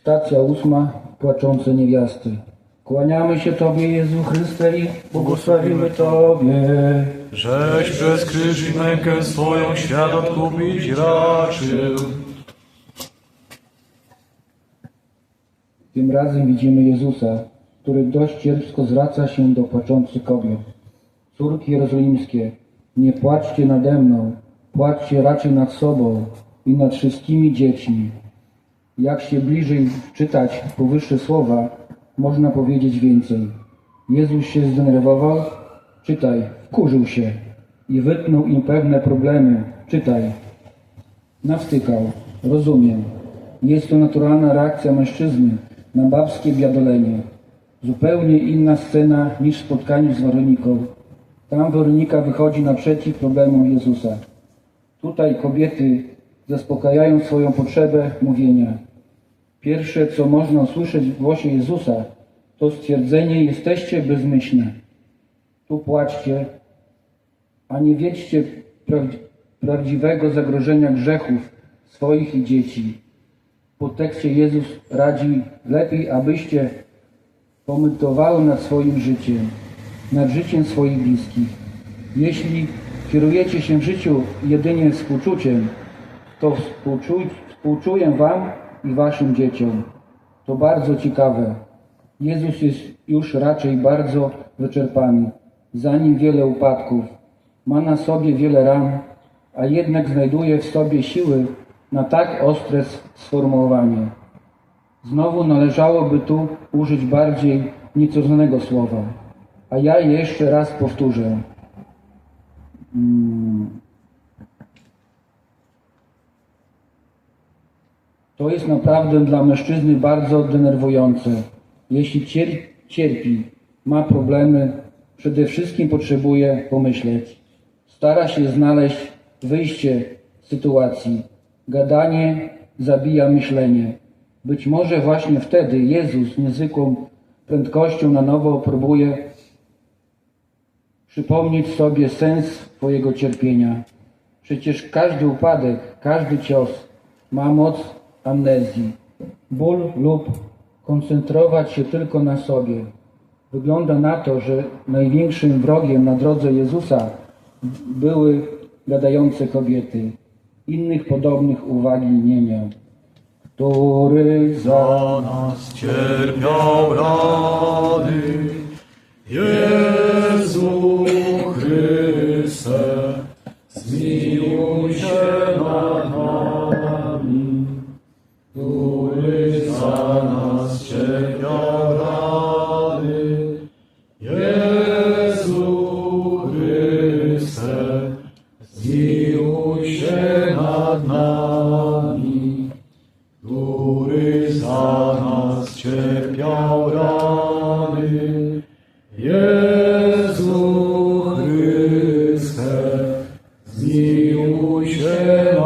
Stacja ósma. Płaczące niewiasty. Kłaniamy się Tobie, Jezu Chryste, i błogosławimy Tobie. Żeś przez krzyż i mękę swoją świat odkupić raczył. Tym razem widzimy Jezusa, który dość cierpsko zwraca się do płaczących kobiet. Córki jerozolimskie, nie płaczcie nade mną, płaczcie raczej nad sobą i nad wszystkimi dziećmi. Jak się bliżej czytać powyższe słowa, można powiedzieć więcej. Jezus się zdenerwował, czytaj, wkurzył się i wytknął im pewne problemy, czytaj. Nawstykał, rozumiem. Jest to naturalna reakcja mężczyzny na babskie biadolenie. Zupełnie inna scena niż w spotkaniu z Weroniką. Tam Weronika wychodzi naprzeciw problemom Jezusa. Tutaj kobiety zaspokajają swoją potrzebę mówienia. Pierwsze, co można usłyszeć w głosie Jezusa, to stwierdzenie jesteście bezmyślne. Tu płaczcie, a nie wiedźcie praw- prawdziwego zagrożenia grzechów swoich i dzieci. W podtekście Jezus radzi lepiej, abyście pomytowały nad swoim życiem, nad życiem swoich bliskich. Jeśli kierujecie się w życiu jedynie współczuciem, to współczuj, współczuję Wam i Waszym dzieciom. To bardzo ciekawe. Jezus jest już raczej bardzo wyczerpany. Za nim wiele upadków. Ma na sobie wiele ran, a jednak znajduje w sobie siły na tak ostre sformułowanie. Znowu należałoby tu użyć bardziej niecodziennego słowa. A ja je jeszcze raz powtórzę. Mm. To jest naprawdę dla mężczyzny bardzo denerwujące. Jeśli cier- cierpi, ma problemy, przede wszystkim potrzebuje pomyśleć. Stara się znaleźć wyjście z sytuacji. Gadanie zabija myślenie. Być może właśnie wtedy Jezus niezwykłą prędkością na nowo próbuje przypomnieć sobie sens swojego cierpienia. Przecież każdy upadek, każdy cios ma moc amnezji. Ból lub koncentrować się tylko na sobie. Wygląda na to, że największym wrogiem na drodze Jezusa były gadające kobiety. Innych podobnych uwagi nie miał. Który za nas cierpiał rany. Jezu któryś za. Jezu Chryste, zmiłuj się nad nami, który za. Jezu Chryste, zmiłuj się